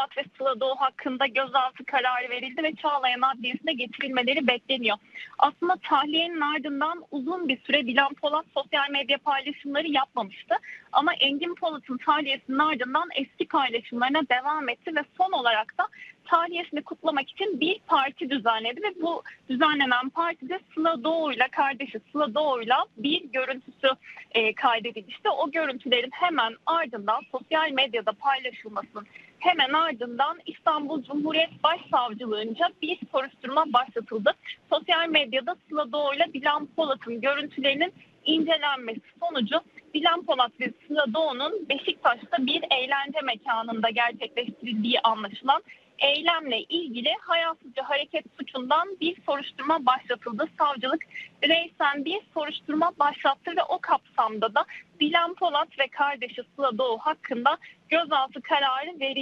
Polat ve Sıla Doğu hakkında gözaltı kararı verildi ve Çağlayan Adliyesi'ne getirilmeleri bekleniyor. Aslında tahliyenin ardından uzun bir süre Dilan Polat sosyal medya paylaşımları yapmamıştı. Ama Engin Polat'ın tahliyesinin ardından eski paylaşımlarına devam etti ve son olarak da tahliyesini kutlamak için bir parti düzenledi ve bu düzenlenen partide Sıla Doğu'yla kardeşi Sıla Doğu'yla bir görüntüsü e, kaydedilmişti. O görüntülerin hemen ardından sosyal medyada paylaşılmasının hemen ardından İstanbul Cumhuriyet Başsavcılığınca bir soruşturma başlatıldı. Sosyal medyada Sıla Doğu'yla Dilan Polat'ın görüntülerinin incelenmesi sonucu Dilan Polat ve Sıla Doğu'nun Beşiktaş'ta bir eğlence mekanında gerçekleştirildiği anlaşılan eylemle ilgili hayasızca hareket suçundan bir soruşturma başlatıldı. Savcılık reysen bir soruşturma başlattı ve o kapsamda da Dilan Polat ve kardeşi Sıla Doğu hakkında gözaltı kararı verildi.